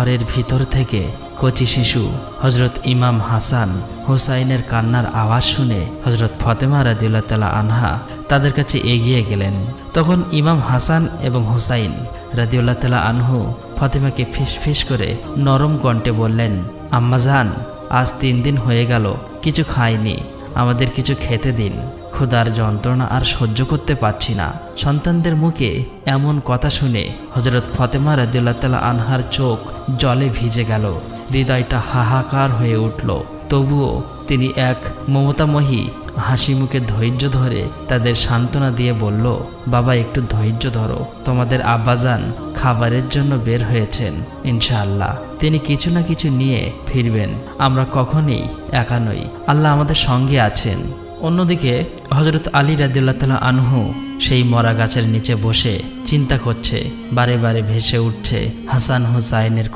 ঘরের ভিতর থেকে কচি শিশু হজরত ইমাম হাসান হুসাইনের কান্নার আওয়াজ শুনে হজরত ফতেমা রাদিউল্লাহ তালা আনহা তাদের কাছে এগিয়ে গেলেন। তখন ইমাম হাসান এবং হুসাইন রাদিউল্লাহ তালা আনহু ফতেমাকে ফিস ফিস করে নরম কণ্ঠে বললেন আম্মাজান আজ তিন দিন হয়ে গেল, কিছু খাইনি, আমাদের কিছু খেতে দিন। ক্ষুধার যন্ত্রণা আর সহ্য করতে পারছি না। সন্তানদের মুখে এমন কথা শুনে হজরত ফতেমা রাদিউল্লাহ আনহার চোখ জলে ভিজে গেল। হৃদয়টা হাহাকার হয়ে উঠল। তবুও তিনি এক মমতাময়ী হাসি মুখে ধৈর্য ধরে তাদের সান্ত্বনা দিয়ে বলল, বাবা, একটু ধৈর্য ধরো। তোমাদের আব্বাজান খাবারের জন্য বের হয়েছেন, ইনশাআল্লাহ। তিনি কিছু না কিছু নিয়ে ফিরবেন। আমরা কখনই একা নই। আল্লাহ আমাদের সঙ্গে আছেন। অন্যদিকে হজরত আলী তালা আনহু সেই মরা গাছের নিচে বসে চিন্তা করছে, বারে বারে ভেসে উঠছে হাসান হুসাইনের